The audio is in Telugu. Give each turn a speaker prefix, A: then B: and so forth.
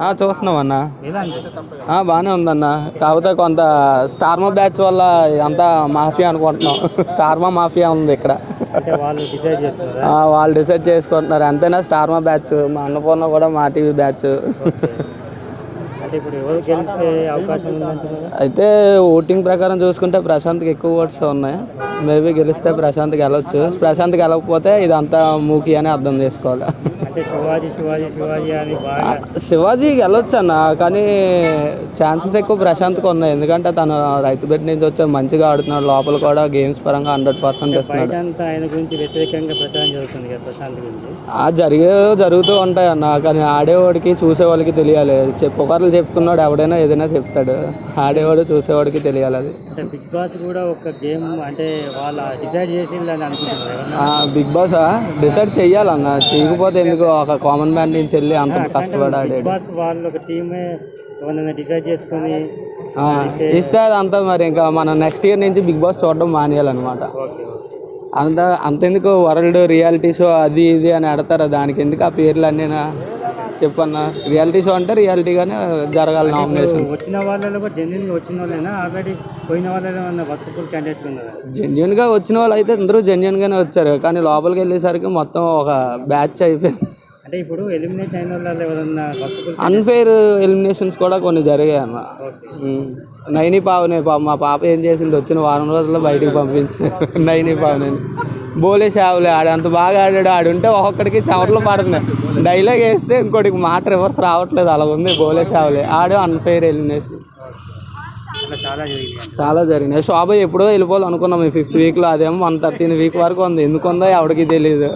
A: చూస్తున్నాం అన్న. బాగానే ఉందన్న. కాకపోతే కొంత స్టార్మా బ్యాచ్ వల్ల అంతా మాఫియా అనుకుంటున్నాం. స్టార్మా మాఫియా ఉంది ఇక్కడ.
B: వాళ్ళు డిసైడ్
A: చేసుకుంటున్నారు. అంతేనా స్టార్మా బ్యాచ్ మా అన్నపూర్ణ కూడా మా టీవీ బ్యాచ్. అయితే ఓటింగ్ ప్రకారం చూసుకుంటే ప్రశాంత్కి ఎక్కువ ఓట్స్ ఉన్నాయి. మేబీ గెలిస్తే ప్రశాంత్ గెలవచ్చు ప్రశాంత్ గెలవకపోతే ఇదంతా మూకి అని అర్థం చేసుకోవాలి.
B: శివాజీ
A: గెలవచ్చు అన్న కానీ ఛాన్సెస్ ఎక్కువ ప్రశాంత్కి ఉన్నాయి. ఎందుకంటే తను రైతు బిడ్డ నుంచి వచ్చే మంచిగా ఆడుతున్నాడు. లోపల కూడా గేమ్స్ పరంగా హండ్రెడ్ పర్సెంట్ ఇస్తున్నాడు
B: గురించి
A: ఆ జరిగే జరుగుతూ ఉంటాయి అన్న కానీ ఆడేవాడికి చూసేవాడికి తెలియాలి. చెప్పు ఒకరు చెప్పుకున్నాడు ఎవడైనా ఏదైనా చెప్తాడు. ఆడేవాడు చూసేవాడికి తెలియాలి అది.
B: అంటే బిగ్ బాస్ కూడా ఒక గేమ్ అంటే వాళ్ళ డిసైడ్ చేసిందని అనుకుంటున్నారు?
A: బిగ్ బాస్ డిసైడ్ చెయ్యాలన్న. చేయకపోతే ఎందుకు? ఒక కామన్ మ్యాన్ నుంచి వెళ్ళి అంత కష్టపడి ఆడాడు.
B: బాస్ వాళ్ళు ఒక టీమే ఎవరైనా డిసైడ్ చేసుకొని
A: ఇస్తే అదంతా మరి ఇంకా మనం నెక్స్ట్ ఇయర్ నుంచి బిగ్ బాస్ చూడడం మానేయాలన్నమాట. అంత అంతెందుకు? వరల్డ్ రియాలిటీ షో అది ఇది అని ఆడతారు? దానికి ఎందుకు ఆ పేర్లు అన్నీ చెప్పన్న రియాలిటీ షో అంటే రియాలిటీగానే జరగాలి నామినేషన్స్
B: వచ్చిన వాళ్ళలో కూడా జెన్యున్గా వచ్చిన వాళ్ళైనా? ఆల్రెడీ పోయిన వాళ్ళలో ఉన్న వర్కఫుల్ క్యాండిడేట్ ఉన్నారు?
A: జెన్యున్గా వచ్చిన వాళ్ళు అయితే అందరూ జెన్యున్గానే వచ్చారు. కానీ లోపలికి వెళ్ళేసరికి మొత్తం ఒక బ్యాచ్ అయిపోయింది.
B: అంటే ఇప్పుడు ఎలిమినేట్ అయిన వాళ్ళలో ఎవరన్నా
A: అన్ఫెయిర్ ఎలిమినేషన్స్ కూడా కొన్ని జరిగాయి అన్న. నైని పావనే పాప మా పాప ఏం చేసింది? వచ్చిన వారం రోజుల్లో బయటికి పంపించి. నైని పావనే బోలే షావులే ఆడు అంత బాగా ఆడాడు ఆడు ఉంటే ఒక్కొక్కడికి చవర్లు పడుతున్నాయి. డైలాగ్ వేస్తే ఇంకోటికి మాట రివర్స్ రావట్లేదు అలా ఉంది బోలే షావులే. ఆడు అన్ఫెయిర్ ఎలిమినేషన్ చాలా జరిగినాయి. శోభ ఎప్పుడో వెళ్ళిపోవాలి అనుకున్నాం ఈ ఫిఫ్త్ వీక్లో అదేమో వన్ థర్టీన్ వీక్ వరకు ఉంది. ఎందుకు ఉందో ఎవరికి తెలియదు